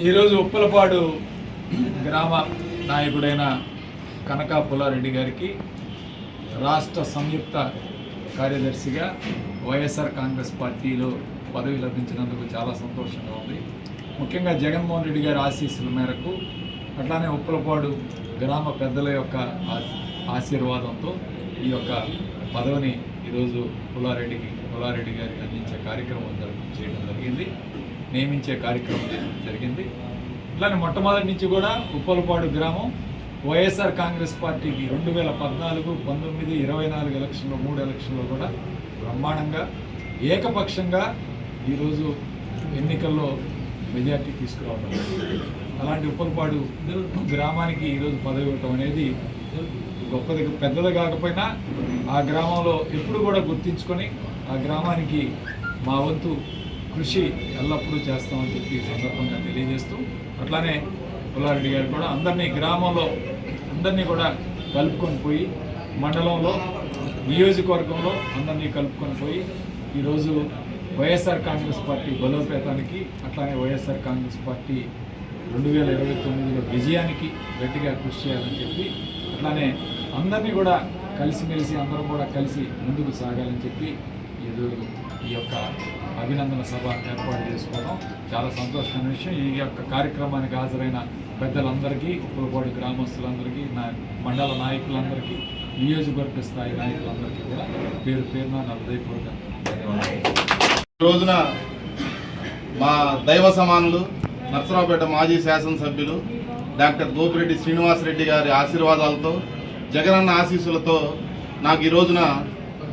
ఈరోజు ఉప్పలపాడు గ్రామ నాయకుడైన కనకా పుల్లారెడ్డి గారికి రాష్ట్ర సంయుక్త కార్యదర్శిగా వైఎస్ఆర్ కాంగ్రెస్ పార్టీలో పదవి లభించినందుకు చాలా సంతోషంగా ఉంది. ముఖ్యంగా జగన్మోహన్ రెడ్డి గారి ఆశీస్సుల మేరకు అట్లానే ఉప్పలపాడు గ్రామ పెద్దల యొక్క ఆశీర్వాదంతో ఈ యొక్క పదవిని ఈరోజు పుల్లారెడ్డికి పుల్లారెడ్డి గారికి అందించే కార్యక్రమం చేయడం జరిగింది. నియమించే కార్యక్రమం జరిగింది. ఇట్లానే మొట్టమొదటి నుంచి కూడా ఉప్పలపాడు గ్రామం వైఎస్ఆర్ కాంగ్రెస్ పార్టీకి రెండు వేల పద్నాలుగు పంతొమ్మిది ఇరవై నాలుగు ఎలక్షన్లో మూడు ఎలక్షన్లో కూడా బ్రహ్మాండంగా ఏకపక్షంగా ఈరోజు ఎన్నికల్లో మెజార్టీ తీసుకురావడం అలాంటి ఉప్పలపాడు గ్రామానికి ఈరోజు పదవి ఇవ్వటం అనేది గొప్పది. పెద్దది కాకపోయినా ఆ గ్రామంలో ఎప్పుడు కూడా గుర్తించుకొని ఆ గ్రామానికి మా వంతు కృషి ఎల్లప్పుడూ చేస్తామని చెప్పి సందర్భంగా తెలియజేస్తూ అట్లానే పుల్లారెడ్డి గారు కూడా అందరినీ గ్రామంలో అందరినీ కూడా కలుపుకొని పోయి మండలంలో నియోజకవర్గంలో అందరినీ కలుపుకొని పోయి ఈరోజు వైఎస్ఆర్ కాంగ్రెస్ పార్టీ బలోపేతానికి అట్లానే వైఎస్ఆర్ కాంగ్రెస్ పార్టీ రెండు వేల ఇరవై తొమ్మిదిలో విజయానికి గట్టిగా కృషి చేయాలని చెప్పి అట్లానే అందరినీ కూడా కలిసిమెలిసి అందరం కూడా కలిసి ముందుకు సాగాలని చెప్పి ఈరోజు ఈ యొక్క అభినందన సభ ఏర్పాటు చేసుకోవడం చాలా సంతోషమైన విషయం. ఈ యొక్క కార్యక్రమానికి హాజరైన పెద్దలందరికీ ఉప్పులపాడు గ్రామస్తులందరికీ నా మండల నాయకులందరికీ నియోజకవర్గ స్థాయి నాయకులందరికీ కూడా పేరు పేరున నా హృదయపూర్వక ధన్యవాదాలు. ఈ రోజున మా దైవ సమానులు నర్సరావుపేట మాజీ శాసనసభ్యులు డాక్టర్ గోపిరెడ్డి శ్రీనివాసరెడ్డి గారి ఆశీర్వాదాలతో జగనన్న ఆశీస్సులతో నాకు ఈ రోజున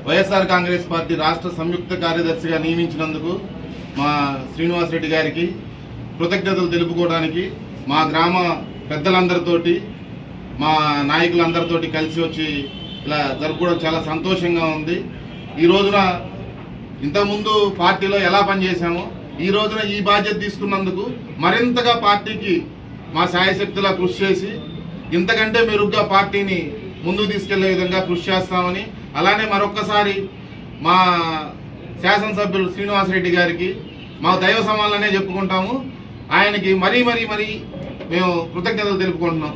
వైఎస్ఆర్ కాంగ్రెస్ పార్టీ రాష్ట్ర సంయుక్త కార్యదర్శిగా నియమించినందుకు మా శ్రీనివాసరెడ్డి గారికి కృతజ్ఞతలు తెలుపుకోవడానికి మా గ్రామ పెద్దలందరితోటి మా నాయకులందరితోటి కలిసి వచ్చి ఇలా జరుపుకోవడం చాలా సంతోషంగా ఉంది. ఈ రోజున ఇంతకుముందు పార్టీలో ఎలా పనిచేశామో ఈ రోజున ఈ బాధ్యత తీసుకున్నందుకు మరింతగా పార్టీకి మా సాయశక్తిలా కృషి చేసి ఇంతకంటే మెరుగ్గా పార్టీని ముందుకు తీసుకెళ్ళే విధంగా కృషి చేస్తామని అలానే మరొక్కసారి మా శాసనసభ్యులు శ్రీనివాసరెడ్డి గారికి మా దైవ సమాలనే చెప్పుకుంటాము. ఆయనకి మరీ మరీ మరీ మేము కృతజ్ఞతలు తెలుపుకుంటున్నాం.